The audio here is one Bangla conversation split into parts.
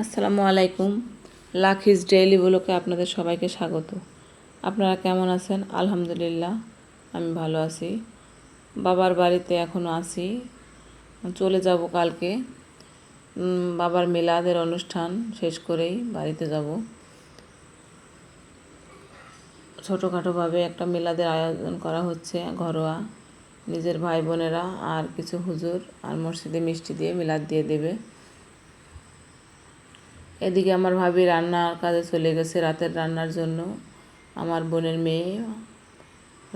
আসসালামু আলাইকুম। লাখিস ডেইলি ব্লকে আপনাদের সবাইকে স্বাগত। আপনারা কেমন আছেন? আলহামদুলিল্লাহ, আমি ভালো আছি। বাবার বাড়িতে এখনও আছি। চলে যাব কালকে। বাবার মেলাদের অনুষ্ঠান শেষ করেই বাড়িতে যাব। ছোটোখাটোভাবে একটা মেলাদের আয়োজন করা হচ্ছে, ঘরোয়া। নিজের ভাই বোনেরা আর কিছু হুজুর আর মসজিদে মিষ্টি দিয়ে মিলাদ দিয়ে দেবে। এদিকে আমার ভাবি রান্নার কাজে চলে গেছে রাতের রান্নার জন্য। আমার বোনের মেয়ে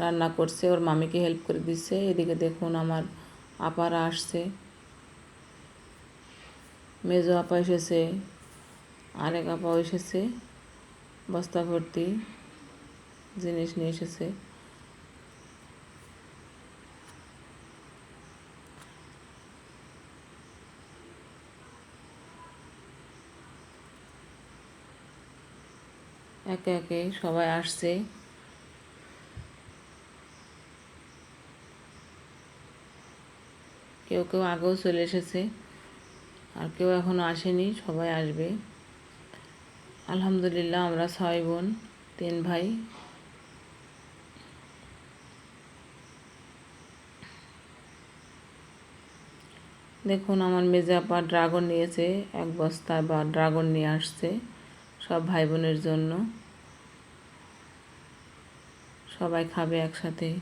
রান্না করছে, ওর মামিকে হেল্প করে দিচ্ছে এদিকে দেখুন আমার আপারা আসছে। মেজো আপা এসেছে, আরেক আপাও এসেছে, বস্তা ভর্তি জিনিস নিয়ে এসেছে। একে একে সবাই আসছে। কেউ কেউ আগেও চলে এসেছে, আর কেউ এখনও আসেনি, সবাই আসবে। আলহামদুলিল্লাহ আমরা ছয় বোন, তিন ভাই। দেখুন, আমার মেজে আপা ড্রাগন নিয়েছে, এক বস্তা বা ড্রাগন নিয়ে আসছে। সব ভাই বোনের জন্য। সবাই খাবে একসাথে।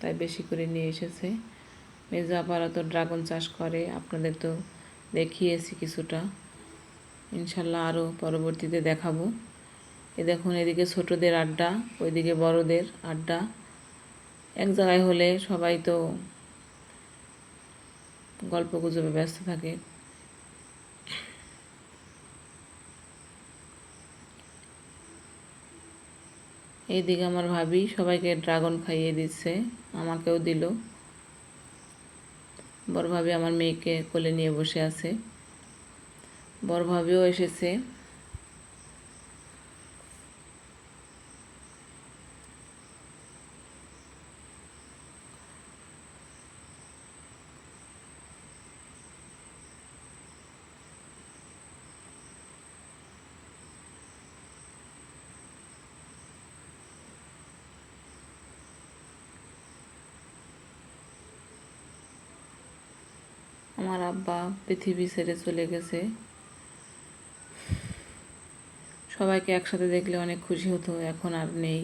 তাই বেশি করে নিয়ে এসেছে। মেজো আপারা তো ড্রাগন চাষ করে, আপনাদের তো দেখিয়েছি কিছুটা। ইনশাল্লাহ আরও পরবর্তীতে দেখাবো। এ দেখুন, এদিকে ছোটদের আড্ডা, ওইদিকে বড়দের আড্ডা। এক জায়গায় হলে সবাই তো গল্প গুজবে ব্যস্ত থাকে। এইদিকে আমার ভাবি সবাইকে ড্রাগন খাইয়ে দিচ্ছে, আমাকেও দিল। বড় ভাবি আমার মেয়েকে কোলে নিয়ে বসে আছে। বড় ভাবিও এসেছে। আমার আব্বা পৃথিবী ছেড়ে চলে গেছে। সবাইকে একসাথে দেখলে অনেক খুশি হতো, এখন আর নেই।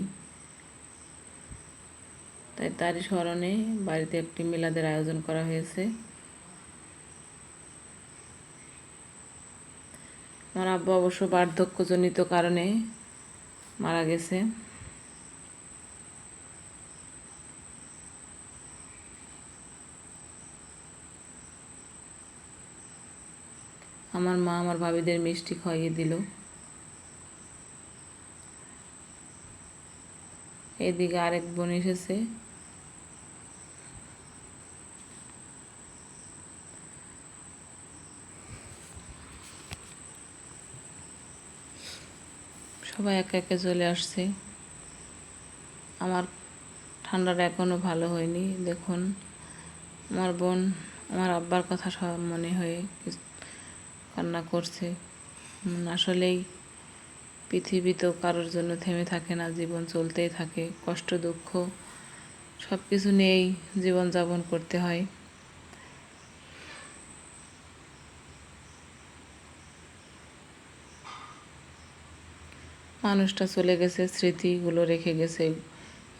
তাই তারই স্মরণে বাড়িতে একটি মেলাদের আয়োজন করা হয়েছে। আমার আব্বা অবশ্য বার্ধক্যজনিত কারণে মারা গেছে। আমার মা আমার ভাবিদের মিষ্টি খাইয়ে দিল। এদিকে আরেক বোন এসেছে। সবাই একে একে চলে আসছে। আমার ঠান্ডাটা এখনও ভালো হয়নি, দেখুন। আমার বোন, আমার আব্বার কথা সব মনে হয়ে কান্না করছে। আসলেই পৃথিবী তো কারোর জন্য থেমে থাকে না, জীবন চলতেই থাকে। কষ্ট, দুঃখ সব কিছু নিয়েই জীবনযাপন করতে হয়। মানুষটা চলে গেছে, স্মৃতিগুলো রেখে গেছে।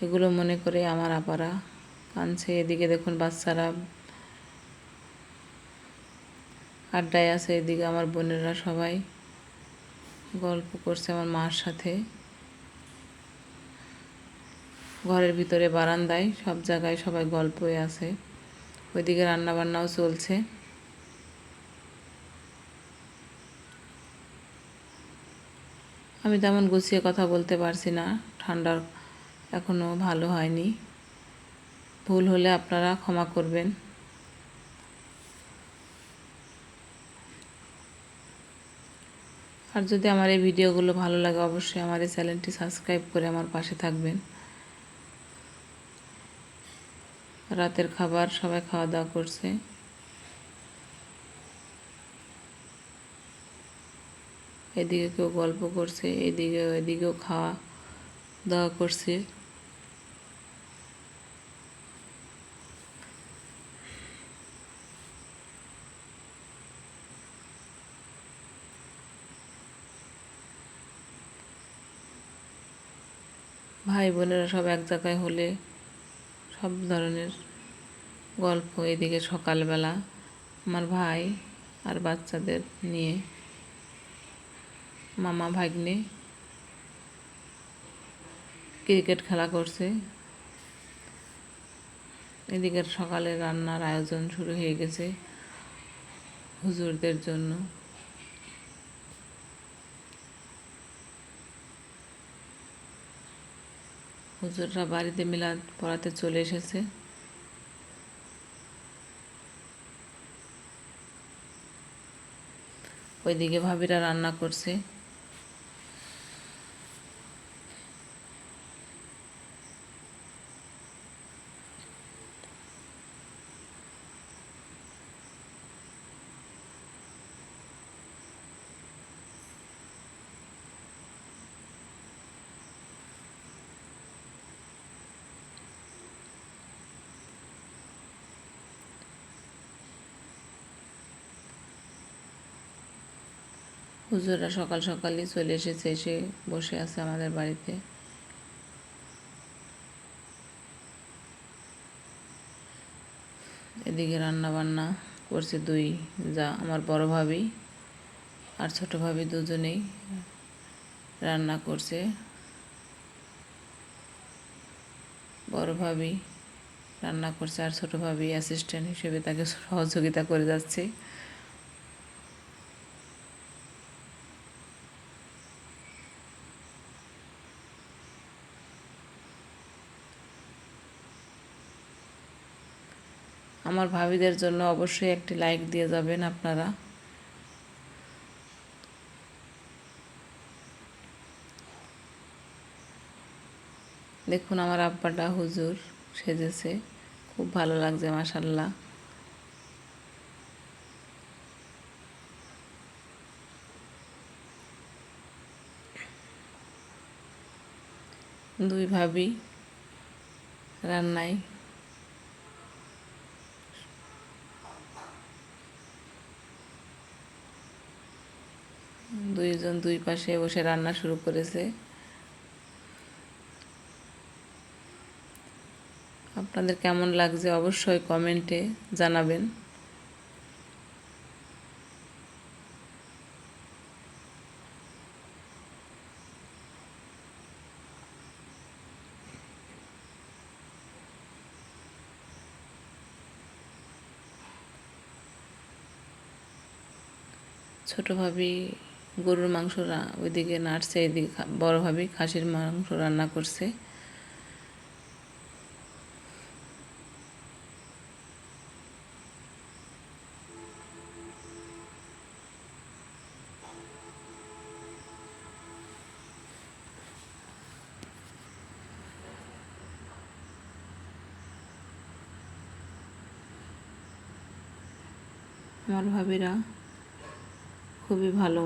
এগুলো মনে করে আমার আপারা কাঁদছে। এদিকে দেখুন বাচ্চারা আড্ডায় আছে এদিকে আমার বোনেরা সবাই। গল্প করছে আমার মার সাথে। ঘরের ভিতরে বারান্দায়, সব জায়গায় সবাই গল্পই আছে। ওইদিকে রান্না বান্নাও চলছে। আমি তেমন গুছিয়ে কথা বলতে পারছি না। ঠান্ডার এখনও ভালো হয়নি। ভুল হলে আপনারা ক্ষমা করবেন। আর যদি আমার এই ভিডিওগুলো ভালো লাগে, অবশ্যই আমার এই চ্যানেলটি সাবস্ক্রাইব করে আমার পাশে থাকবেন। রাতের খাবার, সবাই খাওয়া দাওয়া করছে। এদিকে কেউ গল্প করছে, এদিকে এদিকেও খাওয়া দাওয়া করছে। ভাই বোনেরা সব এক জায়গায় হলে সব ধরনের গল্প এদিকে সকালবেলা আমার ভাই আর বাচ্চাদের নিয়ে মামা ভাগ্নে ক্রিকেট খেলা করছে। এদিকে সকালে রান্নার আয়োজন শুরু হয়ে গেছে হুজুরদের জন্য। হুজুররা বাড়িতে মিলাদ পড়াতে চলে এসেছে। ওইদিকে ভাবিরা রান্না করছে। হুজুররা সকাল সকালই চলে এসেছে, এসে বসে আছে আমাদের বাড়িতে। এদিকে রান্না বান্না করছে দুই যা আমার বড় ভাবি আর ছোট ভাবি দুজনেই রান্না করছে। বড় ভাবি রান্না করছে আর ছোট ভাবি অ্যাসিস্ট্যান্ট হিসেবে তাকে সহযোগিতা করে যাচ্ছে। আমার ভাবিদের জন্য অবশ্যই একটি লাইক দিয়ে যাবেন আপনারা। দেখুন আমার আব্বাটা হুজুর, সেজেছে। খুব ভালো লাগছে মাসাল্লাহ দুই ভাবি রান্নায় দুইজন দুই পাশে বসে রান্না শুরু করেছে। আপনাদের কেমন লাগছে অবশ্যই কমেন্টে জানাবেন। ছোট ভাবি গরুর মাংস ওইদিকে নাড়ছে, এদিকে বড় ভাবি খাসির মাংস রান্না করছে। আমার ভাবিরা খুবই ভালো।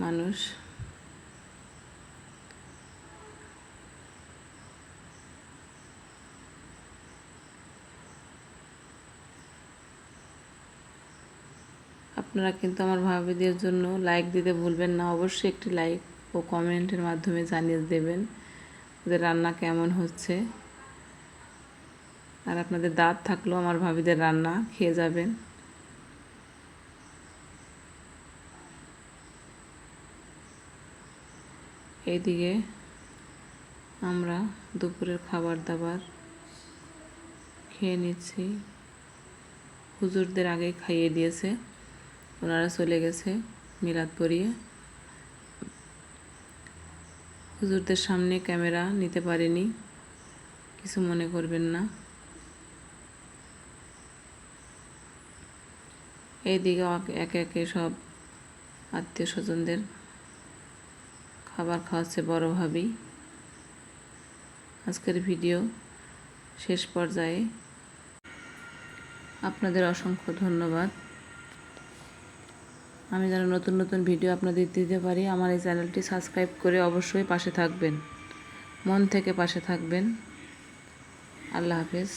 মানুষ। আপনারা কিন্তু আমার ভাবিদের জন্য লাইক দিতে ভুলবেন না। অবশ্যই একটি লাইক ও কমেন্টের মাধ্যমে জানিয়ে দেবেন যে রান্না কেমন হচ্ছে। আর আপনাদের দাঁত থাকলেও আমার ভাবিদের রান্না খেয়ে যাবেন। এইদিকে আমরা দুপুরের খাবার দাবার খেয়ে নিচ্ছি। হুজুরদের আগে খাইয়ে দিয়েছে। ওনারা চলে গেছে মিলাদ পরিয়ে হুজুরদের সামনে ক্যামেরা নিতে পারিনি। কিছু মনে করবেন না। এইদিকে একে একে সব আত্মীয় স্বজনদের খাবার খাওয়াচ্ছে বড় ভাবি। আজকের ভিডিও শেষ পর্যায়ে। আপনাদের অসংখ্য ধন্যবাদ। আমি যেন নতুন নতুন ভিডিও আপনাদের দিতে পারি, আমার এই চ্যানেলটি সাবস্ক্রাইব করে অবশ্যই পাশে থাকবেন। মন থেকে পাশে থাকবেন। আল্লাহ হাফেজ।